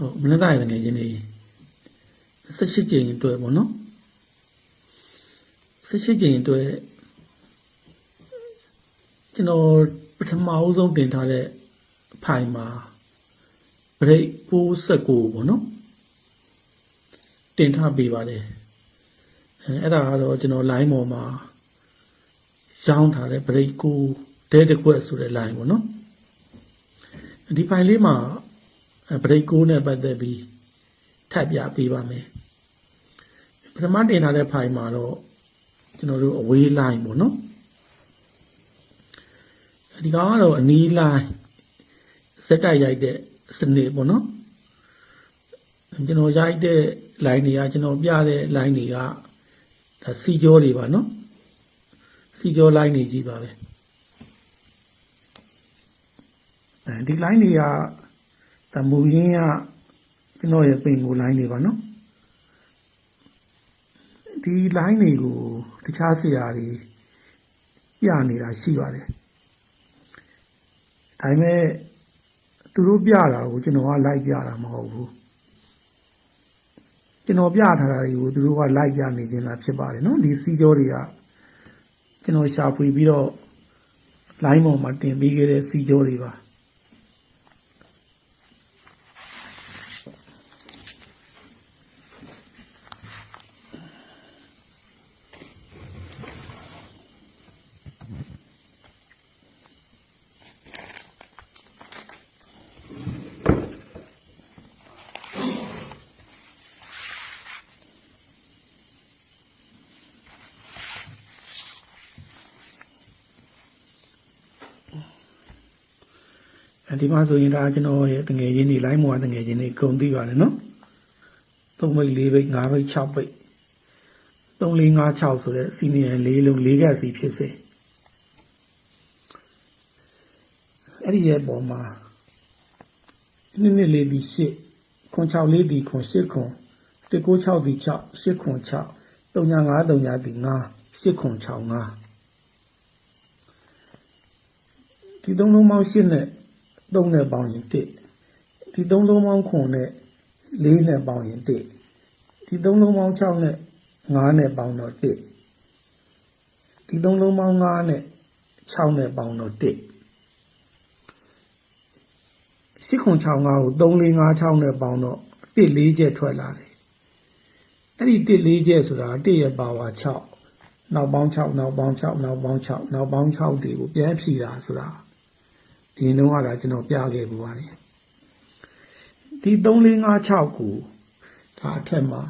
ဟုတ်မနေ့ကရငယ်ချင်းနေ18ကျင်းအတွက်ပေါ့နော်18ကျင်းအတွက်ကျွန်တော်ပထမအဆုံးတင်ထားတဲ့ဖိုင်မှာဘရိတ်69ပေါ့နော်တင်ထားပေးပါတယ်အဲအဲ့ဒါကတော့ကျွန်တော် line ပေါ်မှာရောင်းထားတဲ့ဘရိတ်ကိုတဲတကွက်ဆိုတဲ့ line ပေါ့နော်ဒီဖိုင်လေးမှာ ဘရိတ်ကိုနဲ့ပတ်သက်ပြီးထပ်ပြပေးပါမယ်ပထမတင်ထားတဲ့ဖိုင်မှာတော့ကျွန်တော်တို့အဝေး line ပေါ့နော်ဒီကောင်ကတော့အနီး line စက်တိုက်ရိုက်တဲ့စနစ်ပေါ့နော်ကျွန်တော်ရိုက်တဲ့ line တွေကကျွန်တော်ပြတဲ့ line တွေကဒါစီကြောတွေပါနော်စီကြော line တွေကြီးပါပဲအဲဒီ line တွေကတ မူရင်းကကျွန်တော်ရဲ့ပင်ကို line တွေပါနော်ဒီ line တွေကိုတခြားဆရာတွေပြနေတာရှိပါတယ်ဒါပေမဲ့သူတို့ပြတာကိုကျွန်တော်ကလိုက်ပြတာမဟုတ်ဘူးကျွန်တော်ပြထားတာတွေကိုသူတို့ကလိုက်ပြနေခြင်းလားဖြစ်ပါတယ်နော်ဒီစီကြောတွေကကျွန်တော်ရှာဖွေပြီးတော့ line ပေါ်မှာတင်ပေးခဲ့တဲ့စီကြောတွေပါ ဒီမှာဆိုရင်ဒါကျွန်တော်ရဲ့တငယ်ချင်းတွေ line ပေါ်ကတငယ်ချင်းတွေကုန်သိပါတယ်နော်3ဘိတ်4ဘိတ်5ဘိတ်6ဘိတ်3 4 5 6ဆိုတဲ့စီနီယံ၄လုံး၄ကက်စီဖြစ်စေအဲ့ဒီရဲ့ပေါ်မှာနှစ်နှစ်လေးဒီ8ခွန်6လေးဒီခွန်8ခွန်1 9 6ဒီ6 8ခွန်6 3ညာ5 3ညာဒီ9 8ခွန်6 5ဒီသုံးလုံးပေါင်း8နဲ့ 3နဲ့ပေါင်းရင်1ဒီသုံးလုံးပေါင်း9နဲ့4နဲ့ပေါင်းရင်1ဒီသုံးလုံးပေါင်း6နဲ့9နဲ့ပေါင်းတော့1ဒီသုံးလုံးပေါင်း9နဲ့6နဲ့ပေါင်းတော့1ရှစ်ခွန်6 5ကို3 4 5 6နဲ့ပေါင်းတော့1 4ချက်ထွက်လာတယ်အဲ့ဒီ1 4ချက်ဆိုတာ1ရဲ့ပါဝါ6နောက်ပေါင်း6နောက်ပေါင်း6နောက်ပေါင်း6နောက်ပေါင်း6တွေကိုပြန်ဖြည့်တာဆိုတာ ဒီလုံးကတော့ကျွန်တော်ပြခဲ့ပူပါတယ်ဒီ3 4 5 6ကိုဒါအထက်မှာ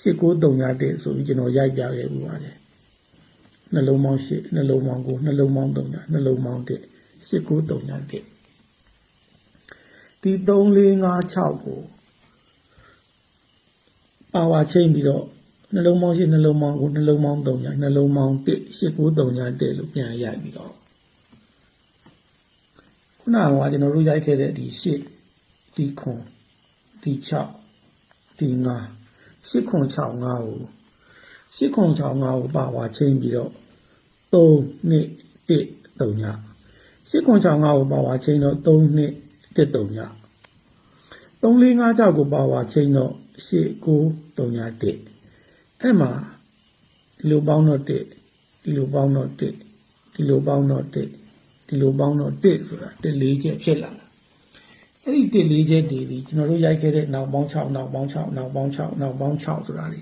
8 9 3ရတဲ့ဆိုပြီးကျွန်တော်ရိုက်ပြခဲ့ပူပါတယ်နှလုံးပေါင်း8နှလုံးပေါင်း9နှလုံးပေါင်း3နှလုံးပေါင်း1 8 9 3ရတဲ့ဒီ3 4 5 6ကိုပါဝါချိန်ပြီးတော့နှလုံးပေါင်း8နှလုံးပေါင်း9နှလုံးပေါင်း3ညနှလုံးပေါင်း1 8 9 3ည1လို့ပြန်ရိုက်ပြီးတော့ ခုနကကျွန်တော်တို့ရိုက်ခဲ့တဲ့ဒီ8ဒီခွန်ဒီ6ဒီ9 8ခွန်6 5ကို8ခွန်6 5ကိုပါဝါချိန်ပြီးတော့3နှစ်1 3ည8ခွန်6 5ကိုပါဝါချိန်တော့3နှစ်1 3ည3 4 5 6ကိုပါဝါချိန်တော့8 9 3ည1အဲ့မှာဒီလိုပေါင်းတော့1ဒီလိုပေါင်းတော့1ဒီလိုပေါင်းတော့1 ဒီလိုပေါင်းတော့1ဆိုတာ1 4ချက်ဖြစ်လာတာအဲ့ဒီ1 4ချက်တွေဒီကျွန်တော်တို့ရိုက်ခဲ့တဲ့နောက်ပေါင်း6နောက်ပေါင်း6နောက်ပေါင်း6နောက်ပေါင်း6ဆိုတာတွေ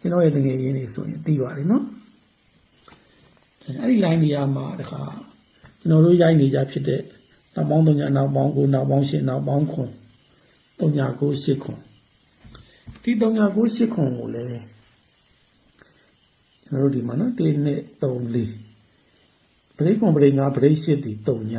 ကျွန်တော်ရဲ့တကယ်ရင်းနေဆိုရင်သိပါတယ်နော်အဲ့ဒီ line တွေအမှာတခါကျွန်တော်တို့ရိုက်နေကြဖြစ်တဲ့နောက်ပေါင်း3ညနောက်ပေါင်း9နောက်ပေါင်း10နောက်ပေါင်း9 3ည9 10ခွန်ဒီ3ည9 10ခွန်ကိုလည်းကျွန်တော်တို့ဒီမှာနော်1 2 3 4 ပရိကွန်ပရိငါပရိ8ဒီ3ည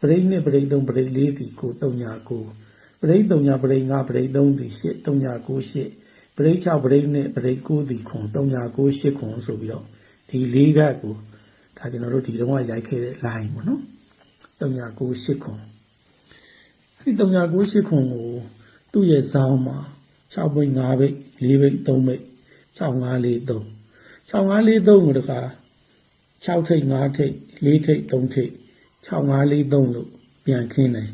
ပရိ2ပရိ3ပရိ4ဒီ9 3ည9ပရိ3ညပရိ5ပရိ3ဒီ8 3ည9 8ပရိ6ပရိ2ပရိ9ဒီခွန်3ည9 8ခွန်ဆိုပြီးတော့ဒီ၄ကတ်ကိုဒါကျွန်တော်တို့ဒီတော့ရိုက်ခဲ့တဲ့ line ပေါ့နော်3ည9 8ခွန်အဲ့ဒီ3ည9 8ခွန်ကိုသူ့ရဲ့ဇောင်းမှာ6ဘိတ်5ဘိတ်4ဘိတ်3ဘိတ်6 5 4 3 6 5 4 3ကိုတခါ 6ထိပ်5ထိပ်4ထိပ်3ထိပ်6 5 4 3လို့ပြန်ခင်းတယ်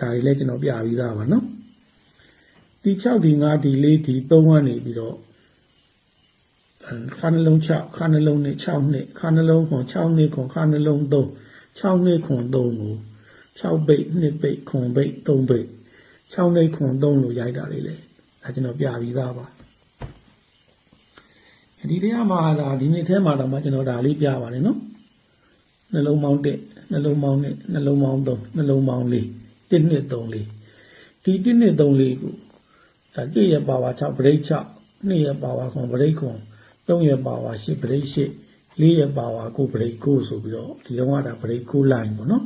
ဒါတွေလည်းကျွန်တော်ပြပြီးသားပါနော်ဒီ6ဒီ9ဒီ4ဒီ3ကနေပြီးတော့အဲခါနှလုံး6ခါနှလုံးနဲ့6နှစ်ခါနှလုံးခွန်6နှစ်ခွန်ခါနှလုံး3 6နှစ်ခွန်3ကို6ပိတ်2ပိတ်ခွန်ပိတ်3ပိတ်6နှစ်ခွန်3လို့ရိုက်တာလေးလေအဲကျွန်တော်ပြပြီးသားပါ ဒီတရားမှာဒါဒီနေ့ထဲမှာတော့မှကျွန်တော်ဒါလေးပြပါတယ်နော်နှလုံးပေါင်း1နှလုံးပေါင်း2နှလုံးပေါင်း3နှလုံးပေါင်း4 1နှစ်3လေးဒီ1နှစ်3လေးကိုဒါ1ရဲ့ပါဝါ6ဗရိတ်6 2ရဲ့ပါဝါခွန်ဗရိတ်ခွန်3ရဲ့ပါဝါ8ဗရိတ်8 4ရဲ့ပါဝါ9ဗရိတ်9ဆိုပြီးတော့ဒီတော့ကဒါဗရိတ်9 line ပေါ့နော်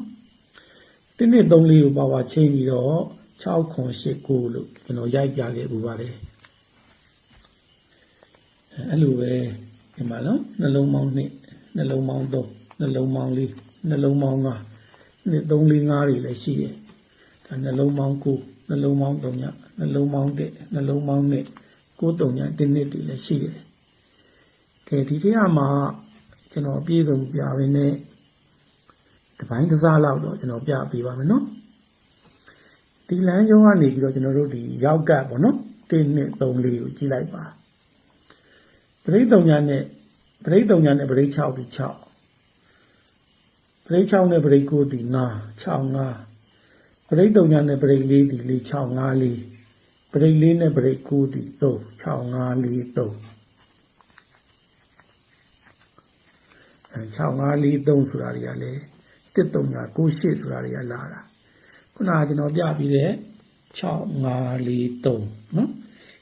1နှစ်3လေးကိုပါဝါချိန်ပြီးတော့6ခွန်8 9လို့ကျွန်တော်ရိုက်ပြခဲ့ပူပါတယ် အဲအဲ့လိုပဲဒီမှာနော်နှလုံးပေါင်း2နှလုံးပေါင်း3နှလုံးပေါင်း4နှလုံးပေါင်း5နှစ်3 4 5တွေလည်းရှိတယ်ဒါနှလုံးပေါင်း9နှလုံးပေါင်း3ညနှလုံးပေါင်း1နှလုံးပေါင်း2 9 3ည1နှစ်တွေလည်းရှိတယ်ကဲဒီတရားမှာကျွန်တော်အပြည့်စုံပြရင်းနဲ့တပိုင်းကစားလောက်တော့ကျွန်တော်ပြပေးပါမယ်နော်ဒီလမ်းကြောကနေပြီးတော့ကျွန်တော်တို့ဒီရောက်ကပ်ပေါ့နော်1နှစ်3လေးကိုကြည့်လိုက်ပါ ပရိသုံညာနဲ့ပရိသုံညာနဲ့ပရိ6ပြီး6ပရိ6နဲ့ပရိ9ဒီနာ65ပရိသုံညာနဲ့ပရိ4ဒီ4 654ပရိ4နဲ့ပရိ9ဒီ3 6543 6543ဆိုတာတွေကလည်း1398ဆိုတာတွေကလာတာခုနကကျွန်တော်ပြပြီးတဲ့6543เนาะ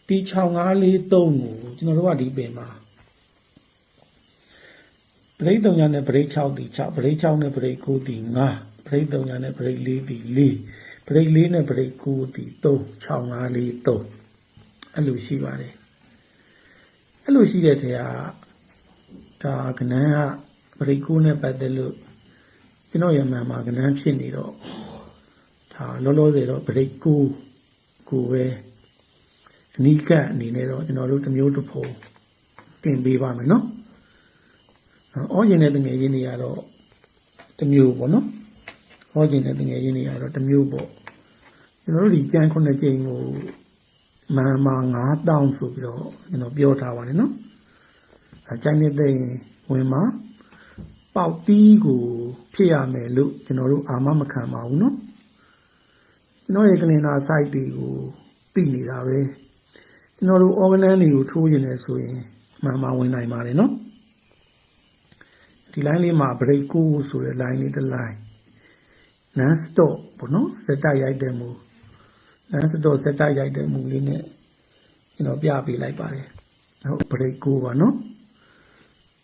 P6543 ကိုကျွန်တော်တို့ကဒီပင်မှာဘရိတ်3ညနဲ့ဘရိတ်6တီ6ဘရိတ်6နဲ့ဘရိတ်9တီ5ဘရိတ်3ညနဲ့ဘရိတ်4တီ4ဘရိတ်4နဲ့ဘရိတ်9တီ3 6543အဲ့လိုရှိပါတယ်အဲ့လိုရှိတဲ့တရားဒါကနန်းကဘရိတ်9နဲ့ပတ်သက်လို့ကျွန်တော်ရမှန်မှာကနန်းဖြစ်နေတော့ဒါလောလောဆယ်တော့ဘရိတ်9ကိုပဲ နိကအနေနဲ့တော့ကျွန်တော်တို့တစ်မျိုးတစ်ပုံတင်ပေးပါမယ်နော်။အောကျင်တဲ့တငယ်ချင်းတွေကတော့တစ်မျိုးပေါ့နော်။အောကျင်တဲ့တငယ်ချင်းတွေကတော့တစ်မျိုးပေါ့။ကျွန်တော်တို့ဒီကြံခုနှစ်ကြိမ်ကိုမန်မာ9000ဆိုပြီးတော့ကျွန်တော်ပြောထားပါတယ်နော်။အကြိုင်နေတဲ့ဝင်မှာပေါက်တီးကိုဖြစ်ရမယ်လို့ကျွန်တော်တို့အာမမခံပါဘူးနော်။ကျွန်တော်ရဲ့ကလင်နာ site တွေကိုသိနေတာပဲ။ ကျွန်တော်တို့ organ တွေကိုထိုးရင်လည်းဆိုရင်မှန်မှဝင်နိုင်ပါတယ်နော်ဒီ line လေးမှာ break 9ဆိုတဲ့ line လေးတစ် line non stop ပေါ့နော်စက်တိုက်ရိုက်တဲ့မူ non stop စက်တိုက်ရိုက်တဲ့မူလေးနဲ့ကျွန်တော်ပြပေးလိုက်ပါတယ်ဟုတ် break 9ပါနော်